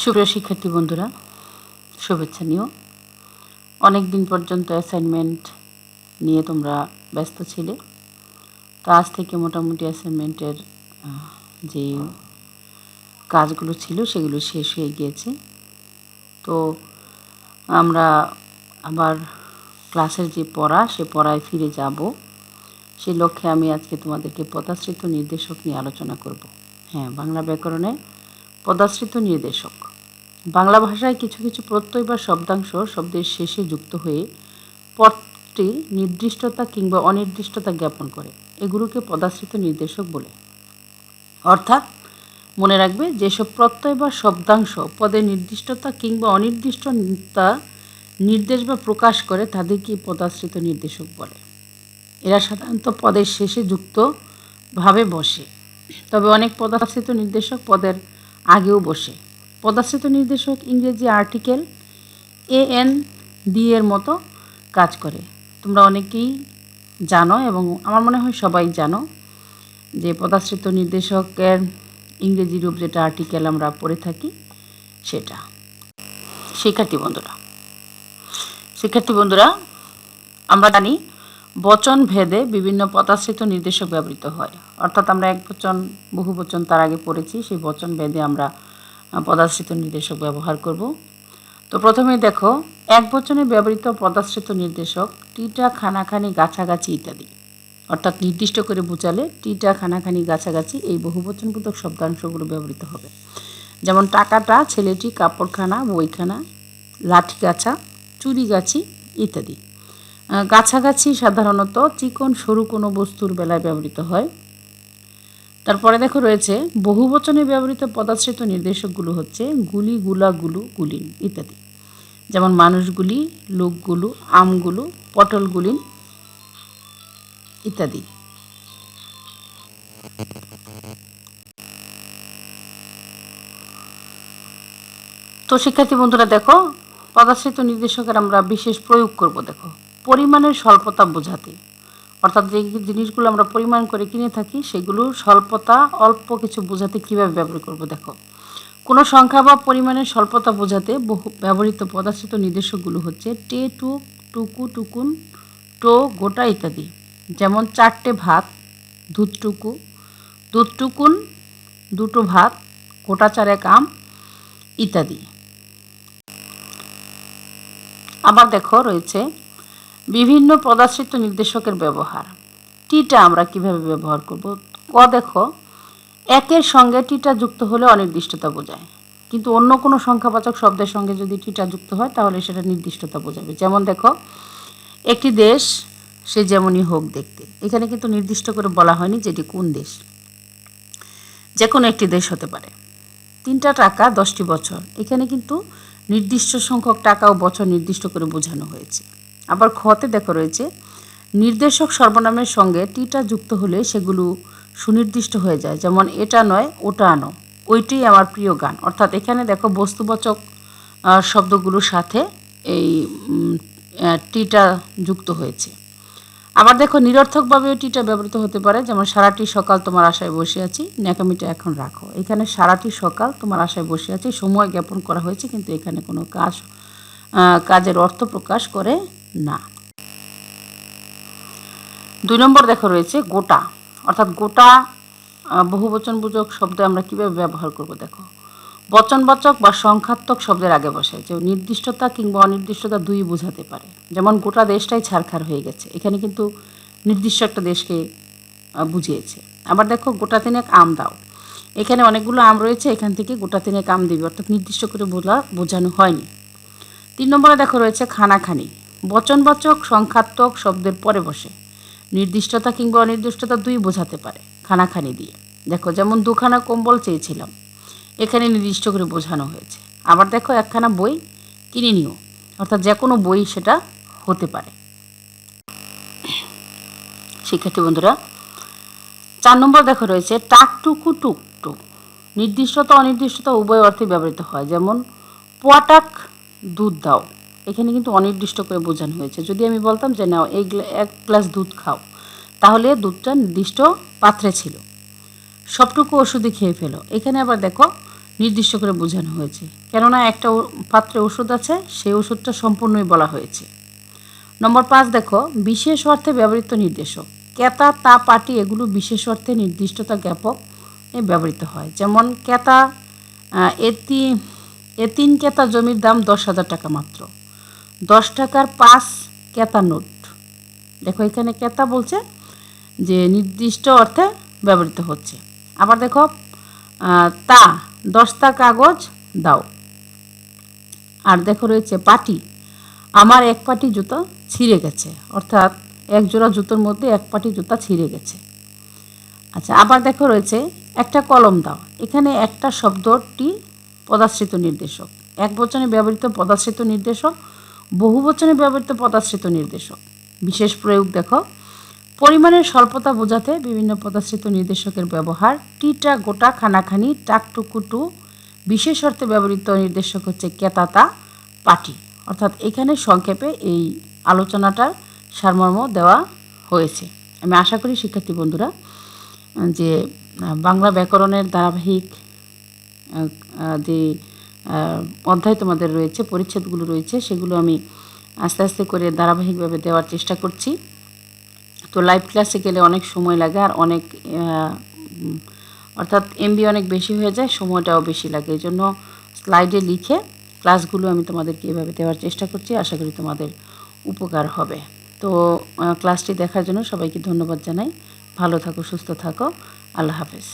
সুপ্রিয় শিক্ষার্থী বন্ধুরা, শুভেচ্ছা নিও। অনেক দিন পর্যন্ত অ্যাসাইনমেন্ট নিয়ে তোমরা ব্যস্ত ছিলে। তো আজ থেকে মোটামুটি অ্যাসাইনমেন্টের যে কাজগুলো ছিল সেগুলো শেষ হয়ে গিয়েছে। তো আমরা আবার ক্লাসের যে পড়া, সে পড়ায় ফিরে যাব। সেই লক্ষ্যে আমি আজকে তোমাদেরকে পদাশ্রিত নির্দেশক নিয়ে আলোচনা করব। হ্যাঁ বাংলা ব্যাকরণে পদাশ্রিত নির্দেশক। বাংলা ভাষায় কিছু কিছু প্রত্যয় বা শব্দাংশ শব্দের শেষে যুক্ত হয়ে পদটি নির্দিষ্টতা কিংবা অনির্দিষ্টতা জ্ঞাপন করে। এগুলোকে পদাশ্রিত নির্দেশক বলে। অর্থাৎ মনে রাখবে যেসব প্রত্যয় বা শব্দাংশ পদের নির্দিষ্টতা কিংবা অনির্দিষ্টতা নির্দেশ বা প্রকাশ করে তাদেরকে পদাশ্রিত নির্দেশক বলে। এরা সাধারণত পদের শেষে যুক্ত ভাবে বসে। তবে অনেক পদাশ্রিত নির্দেশক পদের আগেও বসে। পদাশ্রিত নির্দেশক ইংরেজি আর্টিকেল এ এন ডি এর মতো কাজ করে। তোমরা অনেকেই জানো এবং আমার মনে হয় সবাই জানো যে পদাশ্রিত নির্দেশকের ইংরেজি রূপ যেটা আর্টিকেল আমরা পড়ে থাকি সেটা। শিক্ষার্থী বন্ধুরা শিক্ষার্থী বন্ধুরা, আমরা জানি বচন ভেদে বিভিন্ন পদাশ্রিত নির্দেশক ব্যবহৃত হয়। অর্থাৎ আমরা এক বচন, বহু বচন তার আগে পড়েছি, সেই বচন ভেদে আমরা পদাশ্রিত নির্দেশক ব্যবহার করব। তো প্রথমে দেখো, এক বচনে ব্যবহৃত পদাশ্রিত নির্দেশক টিটা, খানাখানি, গাছাগাছি ইত্যাদি। অর্থাৎ নির্দিষ্ট করে বোঝালে টিটা, খানাখানি, গাছাগাছি এই বহুবচনবোধক শব্দাংশগুলো ব্যবহৃত হবে। যেমন টাকাটা, ছেলেটি, কাপড়খানা, বইখানা লাঠি গাছা চুরি গাছি ইত্যাদি গাছাগাছি সাধারণত চিকন, সরু কোনো বস্তুর বেলায় ব্যবহৃত হয়। তারপরে দেখো রয়েছে বহু বচনে ব্যবহৃত পদাশ্রিত নির্দেশকগুলো হচ্ছে গুলি, গুলা, গুলু গুলিন ইত্যাদি। যেমন মানুষগুলি লোকগুলো আমগুলো পটলগুলিন ইত্যাদি। তো শিক্ষার্থী বন্ধুরা দেখো, পদাশ্রিত নির্দেশকের আমরা বিশেষ প্রয়োগ করব দেখো, পরিমাণের স্বল্পতা বোঝাতে। অর্থাৎ যে জিনিসগুলো আমরা পরিমাণ করে কিনে থাকি, সেগুলো স্বল্পতা, অল্প কিছু বোঝাতে কীভাবে ব্যবহার করব দেখো। কোনো সংখ্যা বা পরিমাণের স্বল্পতা বোঝাতে বহু ব্যবহৃত পদাশ্রিত নির্দেশকগুলো হচ্ছে টে, টু, টুকু, টুকুন, টো, গোটা ইত্যাদি। যেমন চারটে ভাত দুধটুকু দুধটুকুন দুটো ভাত, গোটা চারেক আম ইত্যাদি। আবার দেখো রয়েছে বিভিন্ন পদাশ্রিত নির্দেশকের ব্যবহার। টিটা আমরা কীভাবে ব্যবহার করব? ক, দেখো, একের সঙ্গে টিটা যুক্ত হলে অনির্দিষ্টতা বোঝায়। কিন্তু অন্য কোনো সংখ্যাবাচক শব্দের সঙ্গে যদি টিটা যুক্ত হয়, তাহলে সেটা নির্দিষ্টতা বোঝাবে। যেমন দেখো, একটি দেশ, সে যেমনই হোক দেখতে। এখানে কিন্তু নির্দিষ্ট করে বলা হয়নি যেটি কোন দেশ। যে কোনো একটি দেশ হতে পারে। তিনটা টাকা দশটি বছর। এখানে কিন্তু নির্দিষ্ট সংখ্যক টাকা ও বছর নির্দিষ্ট করে বোঝানো হয়েছে। আবার খতে দেখো রয়েছে। নির্দেশক সর্বনামের সঙ্গে টিটা যুক্ত হলে সেগুলো সুনির্দিষ্ট হয়ে যায়। যেমন, এটা নয়, ওটা আনো। ওইটাই আমার প্রিয় গান। অর্থাৎ এখানে দেখো বস্তুবাচক শব্দগুলোর সাথে এই টিটা যুক্ত হয়েছে। আবার দেখো নিরর্থকভাবেও টিটা ব্যবহৃত হতে পারে। যেমন, সারাটি সকাল তোমার আশায় বসে আছি, ন্যাকামিটা এখন রাখো। এখানে সারাটি সকাল তোমার আশায় বসে আছি, সময় জ্ঞাপন করা হয়েছে, কিন্তু এখানে কোনো কাজ কাজের অর্থ প্রকাশ করে না। দুই নম্বর দেখো রয়েছে গোটা। অর্থাৎ গোটা বহুবচনবোধক শব্দ আমরা কীভাবে ব্যবহার করব দেখো। বচনবাচক বা সংখ্যাত্মক শব্দের আগে বসে যে নির্দিষ্টতা কিংবা অনির্দিষ্টতা দুই বোঝাতে পারে। যেমন গোটা দেশটাই ছারখার হয়ে গেছে, এখানে কিন্তু নির্দিষ্ট একটা দেশকে বুঝিয়েছে। আবার দেখো গোটা তিনেক আম দাও। এখানে অনেকগুলো আম রয়েছে, এখান থেকে গোটা তিনেক আম দিবে, অর্থাৎ নির্দিষ্ট করে বোঝা, বোঝানো হয়নি। তিন নম্বরে দেখো রয়েছে খানাখানি। বচনবাচক, সংখ্যাত্মক শব্দের পরে বসে। নির্দিষ্টতা কিংবা অনির্দিষ্টতা দুই বোঝাতে পারে, খানাখানি দিয়ে। দেখো, যেমন দুখানা কম্বল চেয়েছিলাম, এখানে নির্দিষ্ট করে বোঝানো হয়েছে। আবার দেখো, একখানা বই কিনে নিও, অর্থাৎ যে কোনো বই সেটা হতে পারে। শিক্ষার্থী বন্ধুরা, চার নম্বর দেখো রয়েছে টাকটুকু টুকটুক নির্দিষ্টতা, অনির্দিষ্টতা উভয় অর্থে ব্যবহৃত হয়। যেমন, পোয়াটাক দুধ দাও। এখানে কিন্তু অনির্দিষ্ট করে বোঝানো হয়েছে। যদি আমি বলতাম যে, নাও, এই এক গ্লাস দুধ খাও, তাহলে দুধটা নির্দিষ্ট পাত্রে ছিল। সবটুকু ওষুধই খেয়ে ফেলো। এখানে আবার দেখো, নির্দিষ্ট করে বোঝানো হয়েছে। কেননা একটা পাত্রে ওষুধ আছে সেই ওষুধটা সম্পূর্ণই বলা হয়েছে। নম্বর পাঁচ দেখো, বিশেষ অর্থে ব্যবহৃত নির্দেশক। কেতা তা পাটি এগুলো বিশেষ অর্থে নির্দিষ্টতা জ্ঞাপক ব্যবহৃত হয়। যেমন কেতা এ তিন কেতা জমির দাম দশ হাজার টাকা মাত্র। দশ টাকার পাঁচ কেতা নোট। দেখো এখানে কেতা বলছে যে নির্দিষ্ট অর্থে ব্যবহৃত হচ্ছে। আবার দেখো তা দশটা কাগজ দাও। আর দেখো রয়েছে পাটি। আমার এক পাটি জুতো ছিঁড়ে গেছে। অর্থাৎ এক জোড়া জুতোর মধ্যে এক পাটি জুতা ছিঁড়ে গেছে। আচ্ছা আবার দেখো রয়েছে একটা কলম দাও। এখানে একটা শব্দটি পদাশ্রিত নির্দেশক। এক বচনে ব্যবহৃত পদাশ্রিত নির্দেশক বহু বচনে ব্যবহৃত পদাশ্রিত নির্দেশক। বিশেষ প্রয়োগ দেখো, পরিমাণের স্বল্পতা বোঝাতে বিভিন্ন পদাশ্রিত নির্দেশকের ব্যবহার, টিটা গোটা খানাখানি টাকটুকুটু বিশেষ অর্থে ব্যবহৃত নির্দেশক হচ্ছে কেতাতা, পাটি। অর্থাৎ এখানে সংক্ষেপে এই আলোচনাটার সারমর্ম দেওয়া হয়েছে। আমি আশা করি শিক্ষার্থী বন্ধুরা, যে বাংলা ব্যাকরণের ধারাবাহিক যে অধ্যায় তোমাদের রয়েছে, পরিচ্ছেদগুলো রয়েছে, সেগুলো আমি আস্তে আস্তে করে ধারাবাহিকভাবে দেওয়ার চেষ্টা করছি। তো লাইভ ক্লাসে গেলে অনেক সময় লাগে আর অনেক অর্থাৎ এমবি অনেক বেশি হয়ে যায়, সময়টাও বেশি লাগে। এই জন্য স্লাইডে লিখে ক্লাসগুলো আমি তোমাদেরকে এভাবে দেওয়ার চেষ্টা করছি, আশা করি তোমাদের উপকার হবে। তো ক্লাসটি দেখার জন্য সবাইকে ধন্যবাদ জানাই। ভালো থাকো, সুস্থ থাকো। আল্লাহ হাফেজ।